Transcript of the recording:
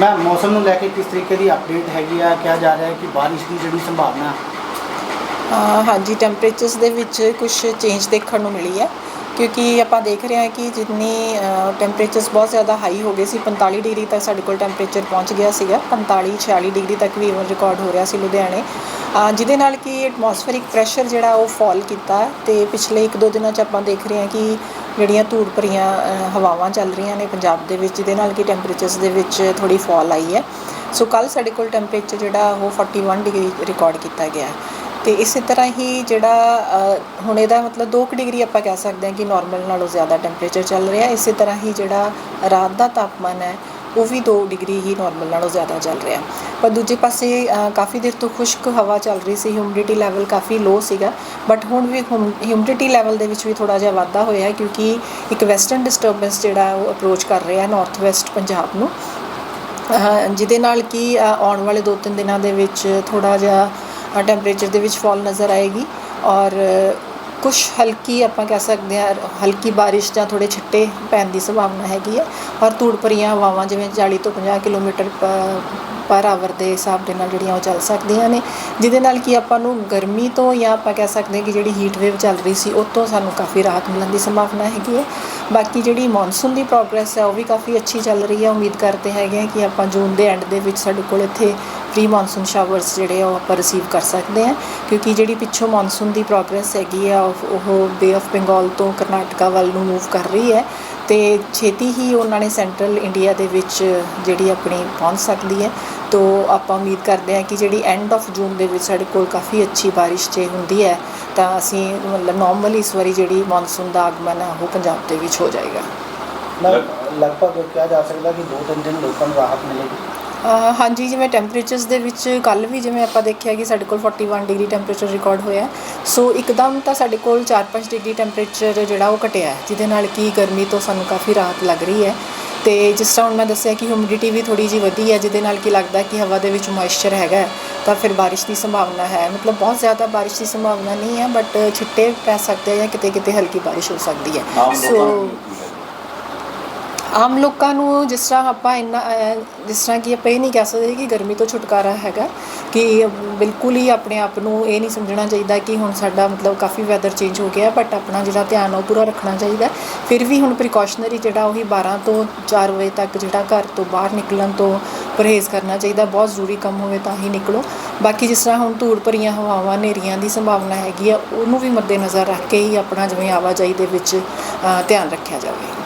ਮੈਂ ਮੌਸਮ ਨੂੰ ਲੈ ਕੇ ਕਿਸ ਤਰੀਕੇ ਦੀ ਅਪਡੇਟ ਹੈਗੀ ਆ? ਕਿਹਾ ਜਾ ਰਿਹਾ ਹੈ ਕਿ ਬਾਰਿਸ਼ ਦੀ ਜਿਹੜੀ ਸੰਭਾਵਨਾ ਹਾਂਜੀ ਟੈਂਪਰੇਚਰਸ ਦੇ ਵਿੱਚ ਕੁਝ ਚੇਂਜ ਦੇਖਣ ਨੂੰ ਮਿਲੀ ਹੈ। ਕਿਉਂਕਿ ਆਪਾਂ ਦੇਖ ਰਹੇ ਹਾਂ ਕਿ ਜਿੰਨੀ ਟੈਂਪਰੇਚਰਸ ਬਹੁਤ ਜ਼ਿਆਦਾ ਹਾਈ ਹੋ ਗਏ ਸੀ 45 ਡਿਗਰੀ ਤੱਕ ਸਾਡੇ ਕੋਲ ਟੈਂਪਰੇਚਰ ਪਹੁੰਚ ਗਿਆ ਸੀਗਾ 45 46 ਡਿਗਰੀ ਤੱਕ ਵੀ ਇਵਨ ਰਿਕਾਰਡ ਹੋ ਰਿਹਾ ਸੀ ਲੁਧਿਆਣੇ। ਜਿਹਦੇ ਨਾਲ ਕਿ ਐਟਮੋਸਫੇਰਿਕ ਪ੍ਰੈਸ਼ਰ ਜਿਹੜਾ ਉਹ ਫਾਲ ਕੀਤਾ ਹੈ ਤੇ ਪਿਛਲੇ 1-2 ਦਿਨਾਂ 'ਚ ਆਪਾਂ ਦੇਖ ਰਹੇ ਹਾਂ ਕਿ ਜਿਹੜੀਆਂ ਧੂੜ ਭਰੀਆਂ ਹਵਾਵਾਂ ਚੱਲ ਰਹੀਆਂ ਨੇ ਪੰਜਾਬ ਦੇ ਵਿੱਚ, ਜਿਹਦੇ ਨਾਲ ਕਿ ਟੈਂਪਰੇਚਰਸ ਦੇ ਵਿੱਚ ਥੋੜੀ ਫਾਲ ਆਈ ਹੈ। ਸੋ ਕੱਲ ਸਾਡੇ ਕੋਲ ਟੈਂਪਰੇਚਰ ਜਿਹੜਾ ਉਹ 41 ਡਿਗਰੀ ਰਿਕਾਰਡ ਕੀਤਾ ਗਿਆ ਤੇ ਇਸੇ ਤਰ੍ਹਾਂ ਹੀ ਜਿਹੜਾ ਹੁਣ ਇਹਦਾ ਮਤਲਬ 2 ਡਿਗਰੀ ਆਪਾਂ ਕਹਿ ਸਕਦੇ ਹਾਂ ਕਿ ਨਾਰਮਲ ਨਾਲੋਂ ਜ਼ਿਆਦਾ ਟੈਂਪਰੇਚਰ ਚੱਲ ਰਿਹਾ ਇਸੇ ਤਰ੍ਹਾਂ ਹੀ ਜਿਹੜਾ ਰਾਤ ਦਾ ਤਾਪਮਾਨ ਹੈ, ਉਹ ਵੀ 2 ਡਿਗਰੀ ਹੀ ਨਾਰਮਲ ਨਾਲੋਂ ਜ਼ਿਆਦਾ ਚੱਲ ਰਿਹਾ ਪਰ ਦੂਜੇ ਪਾਸੇ ਕਾਫੀ ਦੇਰ ਤੋਂ ਖੁਸ਼ਕ ਹਵਾ ਚੱਲ ਰਹੀ ਸੀ ਹਿਊਮਿਡਿਟੀ ਲੈਵਲ ਕਾਫੀ ਲੋ ਸੀਗਾ। ਬਟ ਹੁਣ ਵੀ ਹਿਊਮਿਡਿਟੀ ਲੈਵਲ ਦੇ ਵਿੱਚ ਵੀ ਥੋੜਾ ਜਿਹਾ ਵਾਧਾ ਹੋਇਆ ਕਿਉਂਕਿ ਇੱਕ ਵੈਸਟਰਨ ਡਿਸਟਰਬੈਂਸ ਜਿਹੜਾ ਉਹ ਅਪਰੋਚ ਕਰ ਰਿਹਾ ਨਾਰਥ ਵੈਸਟ ਪੰਜਾਬ ਨੂੰ। ਜਿਹਦੇ ਨਾਲ ਕਿ ਆਉਣ ਵਾਲੇ 2-3 ਦਿਨਾਂ ਦੇ ਵਿੱਚ ਥੋੜਾ ਜਿਹਾ ਟੈਂਪਰੇਚਰ ਦੇ ਵਿੱਚ ਫਾਲ ਨਜ਼ਰ ਆਏਗੀ ਔਰ ਕੁਝ ਹਲਕੀ ਆਪਾਂ ਕਹਿ ਸਕਦੇ ਹਾਂ, ਹਲਕੀ ਬਾਰਿਸ਼ ਜਾਂ ਥੋੜੇ ਛਿੱਟੇ ਪੈਣ ਦੀ ਸੰਭਾਵਨਾ ਹੈਗੀ ਹੈ ਔਰ ਧੂੜ ਭਰੀਆਂ ਹਵਾਵਾਂ ਜਿਵੇਂ 40 ਤੋਂ 50 ਕਿਲੋਮੀਟਰ ਪ- ਪਰ ਆਵਰ ਦੇ ਹਿਸਾਬ ਦੇ ਨਾਲ ਜਿਹੜੀਆਂ ਉਹ ਚੱਲ ਸਕਦੀਆਂ ਨੇ, ਜਿਹਦੇ ਨਾਲ ਕਿ ਆਪਾਂ ਨੂੰ ਗਰਮੀ ਤੋਂ ਜਾਂ ਆਪਾਂ ਕਹਿ ਸਕਦੇ ਹਾਂ ਕਿ ਜਿਹੜੀ ਹੀਟ ਵੇਵ ਚੱਲ ਰਹੀ ਸੀ, ਉਹ ਤੋਂ ਸਾਨੂੰ ਕਾਫੀ ਰਾਹਤ ਮਿਲਣ ਦੀ ਸੰਭਾਵਨਾ ਹੈਗੀ ਹੈ। ਬਾਕੀ ਜਿਹੜੀ ਮੌਨਸੂਨ ਦੀ ਪ੍ਰੋਗਰੈਸ ਹੈ, ਉਹ ਵੀ ਕਾਫੀ ਅੱਛੀ ਚੱਲ ਰਹੀ ਹੈ। ਉਮੀਦ ਕਰਦੇ ਹੈਗੇ ਹਾਂ ਕਿ ਆਪਾਂ ਜੂਨ ਦੇ ਐਂਡ ਦੇ ਵਿੱਚ ਸਾਡੇ ਕੋਲ ਇੱਥੇ ਪ੍ਰੀ ਮੌਨਸੂਨ ਸ਼ਾਵਰਸ ਜਿਹੜੇ ਆ ਉਹ ਆਪਾਂ ਰਿਸੀਵ ਕਰ ਸਕਦੇ ਹਾਂ, ਕਿਉਂਕਿ ਜਿਹੜੀ ਪਿੱਛੋਂ ਮੌਨਸੂਨ ਦੀ ਪ੍ਰੋਗਰੈਸ ਹੈਗੀ ਆ, ਉਹ ਉਹ ਬੇ ਆਫ ਬੰਗਾਲ ਤੋਂ ਕਰਨਾਟਕਾ ਵੱਲ ਨੂੰ ਮੂਵ ਕਰ ਰਹੀ ਹੈ ਤੇ ਛੇਤੀ ਹੀ ਉਹਨਾਂ ਨੇ ਸੈਂਟਰਲ ਇੰਡੀਆ ਦੇ ਵਿੱਚ ਜਿਹੜੀ ਆਪਣੀ ਪਹੁੰਚ ਸਕਦੀ ਹੈ। ਤੋ ਆਪਾਂ ਉਮੀਦ ਕਰਦੇ ਹਾਂ ਕਿ ਜਿਹੜੀ ਐਂਡ ਆਫ ਜੂਨ ਦੇ ਵਿੱਚ ਸਾਡੇ ਕੋਲ ਕਾਫੀ ਅੱਛੀ ਬਾਰਿਸ਼ ਜੇ ਹੁੰਦੀ ਹੈ, ਤਾਂ ਅਸੀਂ ਮਤਲਬ ਨਾਰਮਲੀ ਇਸ ਵਾਰੀ ਜਿਹੜੀ ਮੌਨਸੂਨ ਦਾ ਆਗਮਨ ਹੈ ਉਹ ਪੰਜਾਬ ਦੇ ਵਿੱਚ ਹੋ ਜਾਏਗਾ। ਲਗਭਗ ਕਿਹਾ ਜਾ ਸਕਦਾ ਕਿ 2-3 ਦਿਨ ਲੋਕਾਂ ਨੂੰ ਰਾਹਤ ਮਿਲੇਗੀ। ਹਾਂਜੀ ਜਿਵੇਂ ਟੈਂਪਰੇਚਰਸ ਦੇ ਵਿੱਚ ਕੱਲ ਵੀ ਜਿਵੇਂ ਆਪਾਂ ਦੇਖਿਆ ਕਿ ਸਾਡੇ ਕੋਲ 41 ਡਿਗਰੀ ਟੈਂਪਰੇਚਰ ਰਿਕਾਰਡ ਹੋਇਆ। ਸੋ ਇੱਕਦਮ ਤਾਂ ਸਾਡੇ ਕੋਲ 4-5 ਡਿਗਰੀ ਟੈਂਪਰੇਚਰ ਜਿਹੜਾ ਉਹ ਘਟਿਆ ਹੈ, ਜਿਹਦੇ ਨਾਲ ਕਿ ਗਰਮੀ ਤੋਂ ਸਾਨੂੰ ਕਾਫੀ ਰਾਹਤ ਲੱਗ ਰਹੀ ਹੈ। ਤੇ ਜਿਸ ਤਰ੍ਹਾਂ ਹੁਣ ਮੈਂ ਦੱਸਿਆ ਕਿ ਹਿਊਮਿਡਿਟੀ ਵੀ ਥੋੜੀ ਜਿਹੀ ਵਧੀ ਹੈ ਜਿਹਦੇ ਨਾਲ ਕਿ ਲੱਗਦਾ ਕਿ ਹਵਾ ਦੇ ਵਿੱਚ ਮੋਇਸਚਰ ਹੈਗਾ ਤਾਂ ਫਿਰ ਬਾਰਿਸ਼ ਦੀ ਸੰਭਾਵਨਾ ਹੈ। ਮਤਲਬ ਬਹੁਤ ਜ਼ਿਆਦਾ ਬਾਰਿਸ਼ ਦੀ ਸੰਭਾਵਨਾ ਨਹੀਂ ਹੈ ਬਟ ਛਿੱਟੇ ਪੈ ਸਕਦੇ ਆ ਜਾਂ ਕਿਤੇ ਕਿਤੇ ਹਲਕੀ ਬਾਰਿਸ਼ ਹੋ ਸਕਦੀ ਹੈ। ਸੋ ਆਮ ਲੋਕਾਂ ਨੂੰ ਜਿਸ ਤਰ੍ਹਾਂ ਆਪਾਂ ਇੰਨਾ ਜਿਸ ਤਰ੍ਹਾਂ ਕਿ ਆਪਾਂ ਇਹ ਨਹੀਂ ਕਹਿ ਸਕਦੇ ਕਿ ਗਰਮੀ ਤੋਂ ਛੁਟਕਾਰਾ ਹੈਗਾ, ਕਿ ਬਿਲਕੁਲ ਹੀ ਆਪਣੇ ਆਪ ਨੂੰ ਇਹ ਨਹੀਂ ਸਮਝਣਾ ਚਾਹੀਦਾ ਕਿ ਹੁਣ ਸਾਡਾ ਮਤਲਬ ਕਾਫੀ ਵੈਦਰ ਚੇਂਜ ਹੋ ਗਿਆ ਬਟ ਆਪਣਾ ਜਿਹੜਾ ਧਿਆਨ ਉਹ ਪੂਰਾ ਰੱਖਣਾ ਚਾਹੀਦਾ। ਫਿਰ ਵੀ ਹੁਣ ਪ੍ਰੀਕਾਸ਼ਨਰੀ ਜਿਹੜਾ ਉਹੀ 12 ਤੋਂ 4 ਵਜੇ ਤੱਕ ਜਿਹੜਾ ਘਰ ਤੋਂ ਬਾਹਰ ਨਿਕਲਣ ਤੋਂ ਪਰਹੇਜ਼ ਕਰਨਾ ਚਾਹੀਦਾ, ਬਹੁਤ ਜ਼ਰੂਰੀ ਕੰਮ ਹੋਵੇ ਤਾਂ ਹੀ ਨਿਕਲੋ। ਬਾਕੀ ਜਿਸ ਤਰ੍ਹਾਂ ਹੁਣ ਧੂੜ ਭਰੀਆਂ ਹਵਾਵਾਂ ਹਨੇਰੀਆਂ ਦੀ ਸੰਭਾਵਨਾ ਹੈਗੀ ਆ, ਉਹਨੂੰ ਵੀ ਮੱਦੇਨਜ਼ਰ ਰੱਖ ਕੇ ਹੀ ਆਪਣਾ ਜਿਵੇਂ ਆਵਾਜਾਈ ਦੇ ਵਿੱਚ ਧਿਆਨ ਰੱਖਿਆ ਜਾਵੇ।